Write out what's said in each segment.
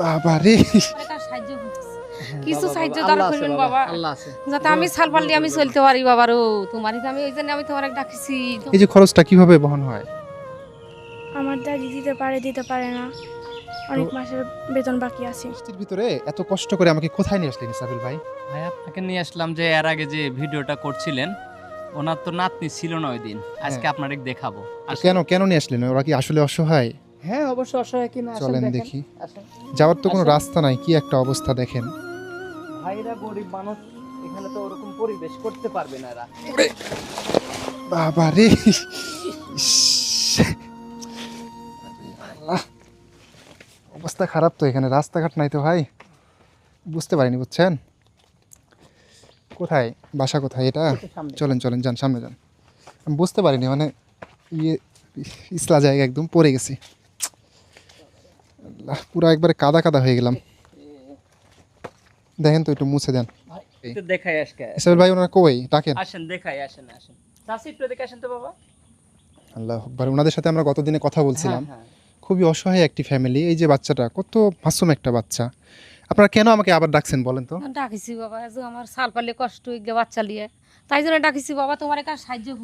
বাবা রে এটা সাহায্য করতেছে। কিছু সাহায্য দ্বারা করবেন বাবা যাতে আমি সাল পাল্লি আমি চলতে পারি বাবার তোমারই আমি ওই জন্য আমি তোমার ডাকিছি। এই যে খরচটা কীভাবে বহন হয়? আমার দাদি দিতে পারে দিতে পারে না। অনেক মাসের বেতন বাকি আছে। বৃষ্টির ভিতরে এত কষ্ট করে আমাকে কোথায় নিয়ে আসলেন ইসাবিল ভাই? ভাই আপনাকে নিয়ে আসলাম যে এর আগে যে ভিডিওটা করছিলেন ওনার তো নাতনি ছিল না ওই দিন। আজকে হ্যাঁ। আপনাদের দেখাবো। কেন কেন নিয়ে আসলেন? ওরা কি আসলে অসহায়? হ্যাঁ অবশ্যই অসহায় কিনা চলেন দেখি। যাওয়ার তো কোনো রাস্তা নাই কি একটা অবস্থা দেখেন। ভাইরা গরিব মানুষ এখানে তো ওরকম পরিবেশ করতে পারবে না এরা। বাবা রে। অবস্থা খারাপ তো এখানে রাস্তাঘাট নাই তো ভাই। বুঝতে পারিনি বুঝছেন? কোথায়? বাসা কোথায় এটা? চলেন চলেন যান সামনে যান। আমি বুঝতে পারিনি মানে ইয়ে ইসলা জায়গা একদম পড়ে গেছি। পুরো একবারে কাদা কাদা হয়ে গেলাম। দেখেন তো একটু মুছে দেন। একটু দেখাই আজকে। ইসলাম ভাই ওনারা কই? ডাকেন। আসেন দেখাই আসেন আসেন। চাষি একটু দেখে আসেন তো বাবা। আল্লাহ আকবার। ওনাদের সাথে আমরা গতদিনে কথা বলছিলাম। হ্যাঁ, হ্যাঁ। খুবই অসহায় একটি ফ্যামিলি এই যে বাচ্চাটা কত মাসুম একটা বাচ্চা। আপনারা কেন আমাকে আবার ডাকছেন বলেন তো? ডাকিছি বাবা আমার সাল পাল্লে কষ্ট বাচ্চা লিয়ে তাই জন্য ডাকিছি বাবা তোমার কাছে সাহায্য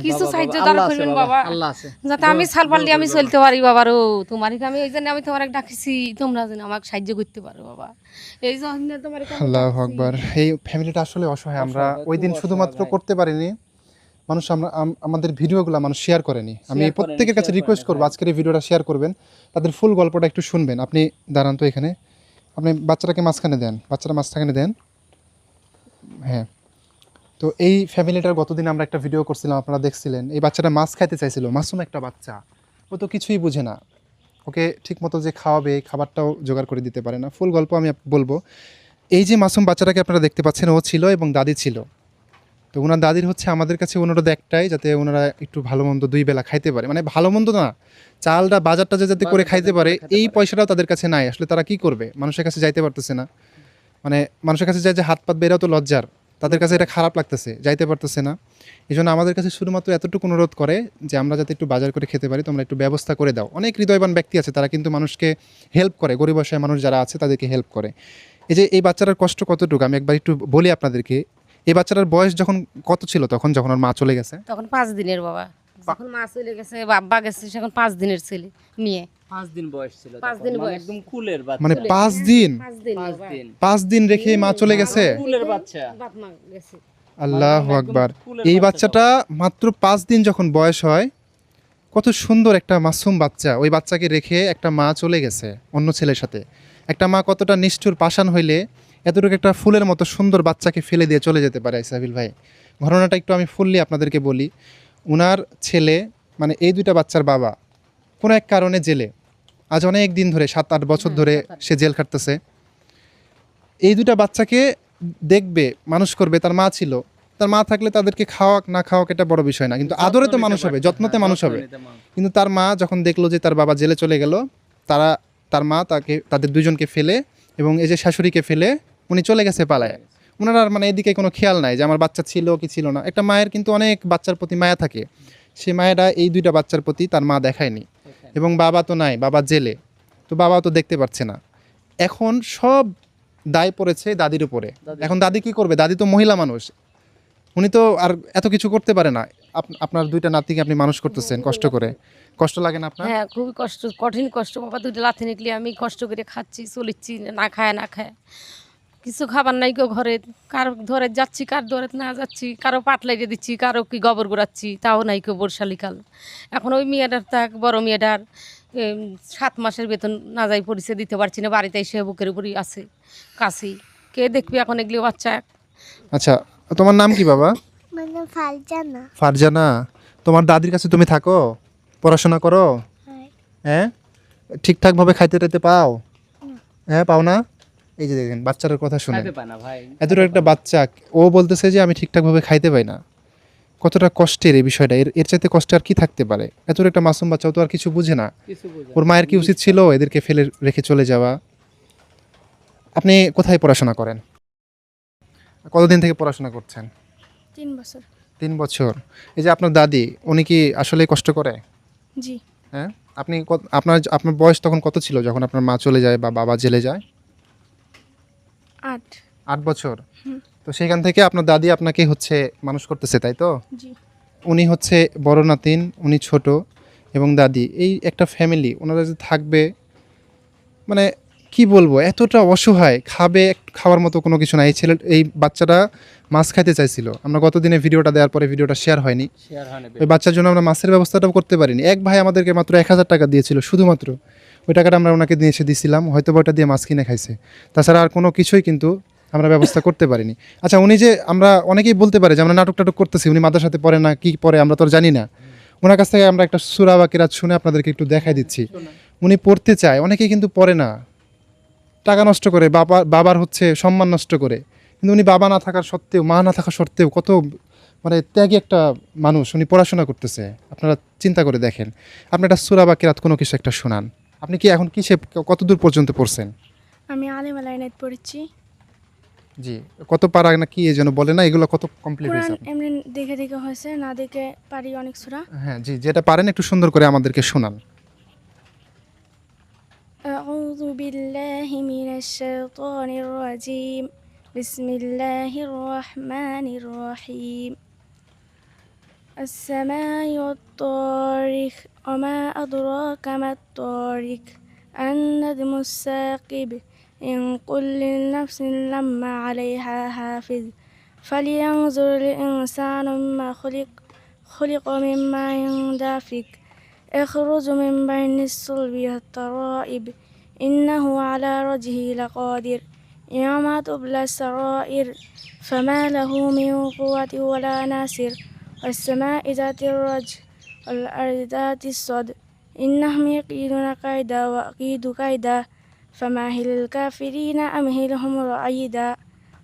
কিছু সাহায্য দ্বারা করবেন বাবা, বাবা। আল্লাহ আছে। যাতে আমি সাল পাল্লি আমি চলতে পারি বাবার ও তোমারই আমি ওই জন্য আমি তোমার ডাকিছি তোমরা যেন আমাকে সাহায্য করতে পারো বাবা। এই জন্য তোমার আল্লাহ আকবার। এই ফ্যামিলিটা আসলে অসহায় আমরা ওই দিন শুধুমাত্র করতে পারিনি। মানুষ আমরা আম- আমাদের ভিডিওগুলো মানুষ শেয়ার করেনি। আমি প্রত্যেকের কাছে রিকোয়েস্ট করব হ্যাঁ। আজকের এই ভিডিওটা শেয়ার করবেন। তাদের ফুল গল্পটা একটু শুনবেন। আপনি দাঁড়ান তো এখানে। আপনি বাচ্চাটাকে মাঝখানে দেন বাচ্চাটা মাঝখানে দেন। হ্যাঁ। তো এই ফ্যামিলিটার গতদিন আমরা একটা ভিডিও করছিলাম আপনারা দেখছিলেন। এই বাচ্চাটা মাছ খাইতে চাইছিল মাসুম একটা বাচ্চা। ও তো কিছুই বুঝে না। ওকে ঠিকমতো যে খাওয়াবে খাবারটাও জোগাড় করে দিতে পারে না। ফুল গল্প আমি বলব। এই যে মাসুম বাচ্চাটাকে আপনারা দেখতে পাচ্ছেন ও ছিল এবং দাদি ছিল। তো ওনার দাদির হচ্ছে আমাদের কাছে অনুরোধ একটাই যাতে ওনারা একটু ভালো মন্দ দুই বেলা খাইতে পারে। মানে ভালো মন্দ না চালটা বাজারটা যে যাতে করে খাইতে পারে এই। পয়সাটাও তাদের কাছে নাই। আসলে তারা কি করবে? মানুষের কাছে যাইতে পারতেছে না। মানে মানুষের কাছে যায় যে হাত পাত বেরাও তো লজ্জার। তাদের কাছে এটা খারাপ লাগতেছে, যাইতে পারতেছে না। এই জন্য আমাদের কাছে শুধুমাত্র এতটুকু অনুরোধ করে যে আমরা যাতে একটু বাজার করে খেতে পারি, তোমরা একটু ব্যবস্থা করে দাও। অনেক হৃদয়বান ব্যক্তি আছে, তারা কিন্তু মানুষকে হেল্প করে, গরিব অসহায় মানুষ যারা আছে তাদেরকে হেল্প করে। এই যে এই বাচ্চাটার কষ্ট কতটুকু? আমি একবার একটু বলি আপনাদেরকে, এই বাচ্চাটার বয়স যখন কত ছিল? তখন যখন ওর মা চলে গেছে? তখন পাঁচ দিনের বাবা। যখন মা চলে গেছে বাব্বা গেছে সেখন পাঁচ দিনের ছেলে, মেয়ে। পাঁচ দিন বয়স ছিল পাঁচ দিন মানে বয়স। একদম কুলের বাচ্চা। মানে পাঁচ দিন? পাঁচ দিন পাঁচ দিন। রেখে মা চলে গেছে? কুলের বাচ্চা। বাপ মা গেছে। আল্লাহ একদম আকবার। এই বাচ্চাটা মাত্র পাঁচ দিন যখন বয়স হয় কত সুন্দর একটা মাসুম বাচ্চা। ওই বাচ্চাকে রেখে একটা মা চলে গেছে অন্য ছেলের সাথে। একটা মা কতটা নিষ্ঠুর পাষাণ হইলে এতটুকু একটা ফুলের মতো সুন্দর বাচ্চাকে ফেলে দিয়ে চলে যেতে পারে সাবিল ভাই। ঘটনাটা একটু আমি ফুললি আপনাদেরকে বলি। উনার ছেলে মানে এই দুইটা বাচ্চার বাবা কোনো এক কারণে জেলে। আজ অনেক দিন ধরে সাত আট বছর ধরে সে জেল খাটতেছে। এই দুটা বাচ্চাকে দেখবে মানুষ করবে তার মা ছিল। তার মা থাকলে তাদেরকে খাওয়াক না খাওয়াক এটা বড় বিষয় না। কিন্তু আদরে তো মানুষ হবে যত্নতে মানুষ হবে। কিন্তু তার মা যখন দেখল যে তার বাবা জেলে চলে গেল তারা তার মা তাকে তাদের দুজনকে ফেলে এবং এই যে শাশুড়িকে ফেলে উনি চলে গেছে পালায়। ওনার আর মানে এদিকে কোনো খেয়াল নাই যে আমার বাচ্চা ছিল কি ছিল না। একটা মায়ের কিন্তু অনেক বাচ্চার প্রতি মায়া থাকে। সে মায়েরা এই দুইটা বাচ্চার প্রতি তার মা দেখায়নি। এবং বাবা তো নাই বাবা জেলে। তো বাবা তো দেখতে পাচ্ছে না। এখন সব দায় পড়েছে দাদির উপরে। এখন দাদি কি করবে? দাদি তো মহিলা মানুষ। উনি তো আর এত কিছু করতে পারে না। আপ- আপনার দুইটা নাতিকে আপনি মানুষ করতেছেন কষ্ট করে। কষ্ট লাগে না আপনার? হ্যাঁ খুবই কষ্ট কঠিন কষ্ট। বাবা দুইটা লাথি নিকলি আমি কষ্ট করে খাচ্ছি চলিচ্ছি না খায় না খায়। কিছু খাবার নাই কেউ ঘরে। কার ধরে যাচ্ছি কার ধরে না যাচ্ছি কারও পাট লাগিয়ে দিচ্ছি কারও কি গোবর গোড়াচ্ছি তাও নাই কেউ বর্ষালিকাল এখন ওই মেয়েটার তাক বড় মেয়েটার সাত মাসের বেতন না যাই পরিচয় দিতে পারছি না বাড়িতে এসে বুকের উপরই আছে কাছেই কে দেখবি এখন এগুলো বাচ্চা? আচ্ছা তোমার নাম কি বাবা? মানে ফালজানা ফারজানা। তোমার দাদির কাছে তুমি থাকো? পড়াশোনা করো? হ্যাঁ। ঠিকঠাকভাবে খাইতে টাইতে পাও? হ্যাঁ পাও না? এই যে দেখেন বাচ্চাটার কথা শুনে খাইতে পায় না ভাই। এতটা একটা বাচ্চা ও বলতেছে যে আমি ঠিকঠাকভাবে খাইতে পাই না। কতটা কষ্টের এই বিষয়টা এর এর চাইতে কষ্ট আর কি থাকতে পারে? এতটা একটা মাসুম বাচ্চা ও তো আর কিছু বুঝে না। কিছু বোঝে ওর মায়ের কি উচিত ছিল এদেরকে ফেলে রেখে চলে যাওয়া? আপনি কোথায় পড়াশোনা করেন? কতদিন থেকে পড়াশোনা করছেন? তিন বছর। তিন বছর। এই যে আপনার দাদি উনি কি আসলে কষ্ট করে? জি। হ্যাঁ? আপনি কত- আপনার আপনার বয়স তখন কত ছিল যখন আপনার মা চলে যায় বা বাবা জেলে যায়? আট। আট বছর? তো সেখান থেকে আপনার দাদি আপনাকে হচ্ছে মানুষ করতেছে তাই তো? উনি হচ্ছে বড় নাতিন উনি ছোট এবং দাদি। এই একটা ফ্যামিলি ওনারা যে থাকবে মানে কি বলব এতটা অসহায় খাবে খাওয়ার মতো কোনো কিছু নাই এই ছেলে এই বাচ্চাটা মাছ খাইতে চাইছিল। আমরা গতদিনে ভিডিওটা দেওয়ার পরে ভিডিওটা শেয়ার হয়নি। শেয়ার হয় না ওই বাচ্চার জন্য আমরা মাছের ব্যবস্থাটাও করতে পারিনি। এক ভাই আমাদেরকে মাত্র এক হাজার টাকা দিয়েছিল শুধুমাত্র। ওই টাকাটা আমরা ওনাকে দিয়ে এসে দিয়েছিলাম হয়তো বা ওটা দিয়ে মাছ কিনে খাইছে। তাছাড়া আর কোনো কিছুই কিন্তু আমরা ব্যবস্থা করতে পারিনি। আচ্ছা উনি যে আমরা অনেকেই বলতে পারে যে আমরা নাটক টাটক করতেছি, উনি মাদার সাথে পড়ে না, কি পড়ে আমরা তো জানি না। ওনার কাছ থেকে আমরা একটা সুরা বা কেরাত শুনে আপনাদেরকে একটু দেখাই দিচ্ছি। উনি পড়তে চায়, অনেকেই কিন্তু পড়ে না। টাকা নষ্ট করে, বাবা, বাবার হচ্ছে সম্মান নষ্ট করে। কিন্তু উনি বাবা না থাকার সত্ত্বেও, মা না থাকা সত্ত্বেও কত মানে ত্যাগী একটা মানুষ উনি পড়াশোনা করতেছে। আপনারা চিন্তা করে দেখেন। আপনি একটা সুরা বা কেরাত কোনো কিছু একটা শোনান। আপনি কি এখন কিসে কত দূর পর্যন্ত পড়ছেন? আমি আলিম আলাইনাত পড়েছি। জি কত পারা না কি যেন বলে না এগুলো কত কমপ্লিট হয়েছে এমনি দেখে দেখে হয়েছে না দেখে পারি অনেক সুরা। হ্যাঁ জি যেটা পারেন একটু সুন্দর করে আমাদেরকে শোনান। আউযু বিল্লাহি মিনাশ শাইতানির রাজিম। বিসমিল্লাহির রহমানির রহিম। السماء والطارق وما أدراك ما الطارق النجم الثاقب. إن كل نفس لما عليها حافظ فلينظر الإنسان مما خلق خلق من ماء دافق. يخرج من بين الصلب والترائب إنه على وجهه لقادر. يوم تبلى السرائر فما له من قوة ولا ناصر. والسماء ذات الرج والأرض ذات الصد إنهم يكيدون كيدا وأكيد كيدا فمهل الكافرين أمهلهم رعيدا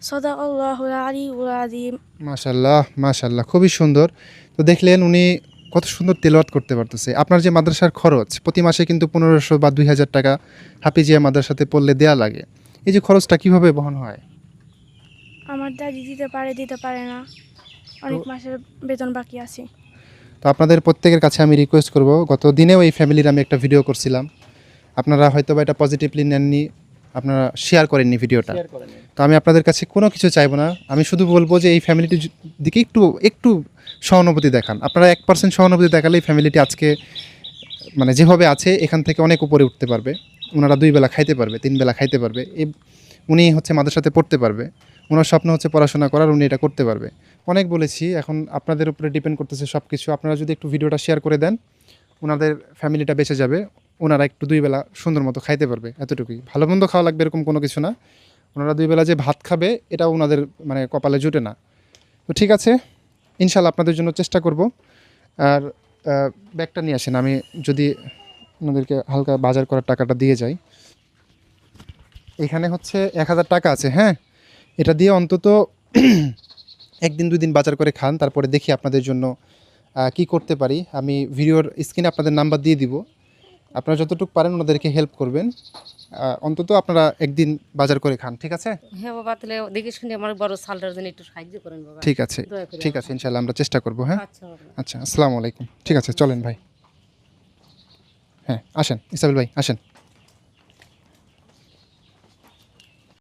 صدق الله العلي العظيم মাশাল্লাহ মাশাল্লাহ খুবই সুন্দর তো দেখলেন উনি কত সুন্দর তেলাওয়াত করতে পারতেছে আপনার যে মাদ্রাসার খরচ প্রতি মাসে কিন্তু পনেরোশো বা দুই হাজার টাকা হাফিজিয়া মাদ্রাসাতে পড়লে দেয়া লাগে এই যে খরচটা কিভাবে বহন হয় আমার দাদি দিতে পারে দিতে পারে না অনেক মাসের বেতন বাকি আছে। তো আপনাদের প্রত্যেকের কাছে আমি রিকোয়েস্ট করব গত দিনেও এই ফ্যামিলির আমি একটা ভিডিও করছিলাম। আপনারা হয়তো বা এটা পজিটিভলি নেননি আপনারা শেয়ার করেননি ভিডিওটা তো আমি আপনাদের কাছে কোনো কিছু চাইব না আমি শুধু বলব যে এই ফ্যামিলিটির দিকে একটু একটু সহানুভূতি দেখান। আপনারা এক পার্সেন্ট সহানুভূতি দেখালে এই ফ্যামিলিটি আজকে মানে যেভাবে আছে এখান থেকে অনেক উপরে উঠতে পারবে। ওনারা দুই বেলা খাইতে পারবে তিন বেলা খাইতে পারবে। উনি হচ্ছে আমাদের সাথে পড়তে পারবে। ওনার স্বপ্ন হচ্ছে পড়াশোনা করার, উনি এটা করতে পারবে। অনেক বলেছি, এখন আপনাদের উপরে ডিপেন্ড করতেছে সব কিছু আপনারা যদি একটু ভিডিওটা শেয়ার করে দেন ওনাদের ফ্যামিলিটা বেঁচে যাবে ওনারা একটু দুই বেলা সুন্দর মতো খাইতে পারবে, এতটুকুই। ভালো মন্দ খাওয়া লাগবে এরকম কোনো কিছু না। ওনারা দুই বেলা যে ভাত খাবে, এটাও ওনাদের মানে কপালে জুটে না। তো ঠিক আছে ইনশাল্লাহ আপনাদের জন্য চেষ্টা করব। আর ব্যাগটা নিয়ে আসেন, আমি যদি ওনাদেরকে হালকা বাজার করার টাকাটা দিয়ে যাই। এখানে হচ্ছে এক হাজার টাকা আছে হ্যাঁ? এটা দিয়ে অন্তত একদিন দুই দিন বাজার করে খান তারপরে দেখি আপনাদের জন্য কি করতে পারি। আমি ভিডিওর স্ক্রিনে আপনাদের নাম্বার দিয়ে দিব। আপনারা যতটুকু পারেন ওনাদেরকে হেল্প করবেন। অন্তত আপনারা একদিন বাজার করে খান ঠিক আছে? হ্যাঁ বাবা তাহলে দেখে শুনে আমার বড় সালটার জন্য একটু সাহায্য করেন বাবা। ঠিক আছে ঠিক আছে ইনশাআল্লাহ আমরা চেষ্টা করব হ্যাঁ? আচ্ছা আচ্ছা আসসালামু আলাইকুম। ঠিক আছে চলেন ভাই। হ্যাঁ আসেন ইসাবিল ভাই আসেন।